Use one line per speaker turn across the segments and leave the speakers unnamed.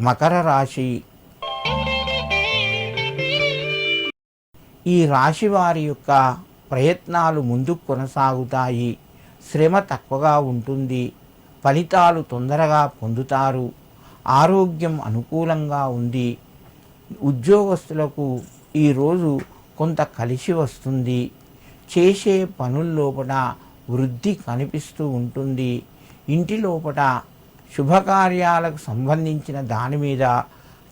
మకర రాశి. ఈ రాశి వారి యొక్క ప్రయత్నాలు ముందుకు కొనసాగుతాయి. శ్రమ తక్కువగా ఉంటుంది. ఫలితాలు తొందరగా పొందుతారు. ఆరోగ్యం అనుకూలంగా ఉంది. ఉద్యోగస్తులకు ఈరోజు కొంత కలిసి వస్తుంది. చేసే పనుల్లోపట వృద్ధి కనిపిస్తూ ఉంటుంది. ఇంటి లోపట శుభకార్యాలకు సంబంధించిన దాని మీద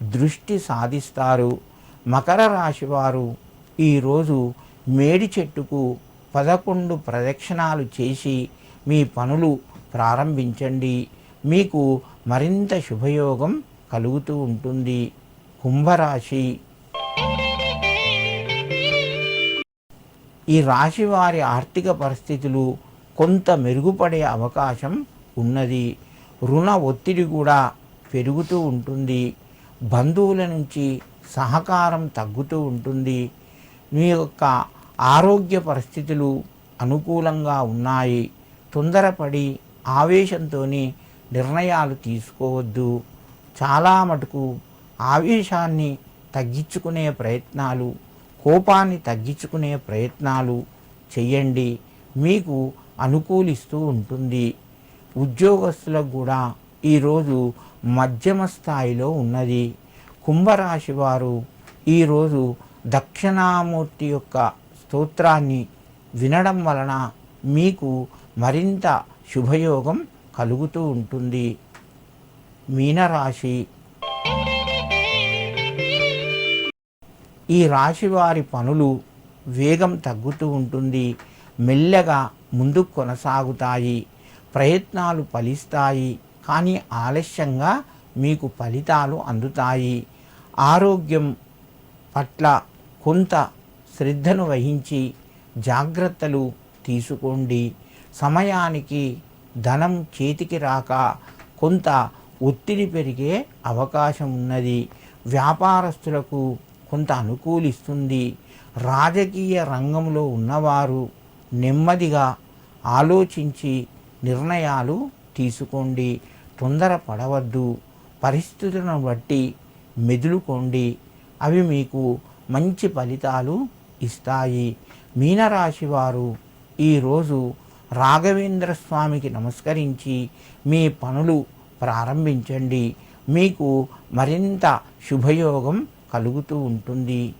దృష్టి సాధిస్తారు. మకర రాశి వారు ఈరోజు మేడి చెట్టుకు పదకొండు ప్రదక్షిణాలు చేసి మీ పనులు ప్రారంభించండి. మీకు మరింత శుభయోగం కలుగుతూ ఉంటుంది. కుంభరాశి. ఈ రాశి వారి ఆర్థిక పరిస్థితులు కొంత మెరుగుపడే అవకాశం ఉన్నది. రుణ ఒత్తిడి కూడా పెరుగుతూ ఉంటుంది. బంధువుల నుంచి సహకారం తగ్గుతూ ఉంటుంది. మీ యొక్క ఆరోగ్య పరిస్థితులు అనుకూలంగా ఉన్నాయి. తొందరపడి ఆవేశంతో నిర్ణయాలు తీసుకోవద్దు. చాలా మటుకు ఆవేశాన్ని తగ్గించుకునే ప్రయత్నాలు కోపాన్ని తగ్గించుకునే ప్రయత్నాలు చేయండి. మీకు అనుకూలిస్తూ ఉంటుంది. ఉద్యోగస్తులకు కూడా ఈరోజు మధ్యమ స్థాయిలో ఉన్నది. కుంభరాశి వారు ఈరోజు దక్షిణామూర్తి యొక్క స్తోత్రాన్ని వినడం వలన మీకు మరింత శుభయోగం కలుగుతూ ఉంటుంది. మీనరాశి. ఈ రాశి వారి పనులు వేగం తగ్గుతూ ఉంటుంది. మెల్లగా ముందుకు కొనసాగుతాయి. ప్రయత్నాలు ఫలిస్తాయి కానీ ఆలస్యంగా మీకు ఫలితాలు అందుతాయి. ఆరోగ్యం పట్ల కొంత శ్రద్ధను వహించి జాగ్రత్తలు తీసుకోండి. సమయానికి ధనం చేతికి రాక కొంత ఒత్తిడి పెరిగే అవకాశం ఉన్నది. వ్యాపారస్తులకు కొంత అనుకూలిస్తుంది. రాజకీయ రంగంలో ఉన్నవారు నెమ్మదిగా ఆలోచించి నిర్ణయాలు తీసుకోండి. తొందర పడవద్దు పరిస్థితులను బట్టి మెదులుకోండి. అవి మీకు మంచి ఫలితాలు ఇస్తాయి. మీనరాశి వారు ఈరోజు రాఘవేంద్ర స్వామికి నమస్కరించి మీ పనులు ప్రారంభించండి. మీకు మరింత శుభయోగం కలుగుతూ ఉంటుంది.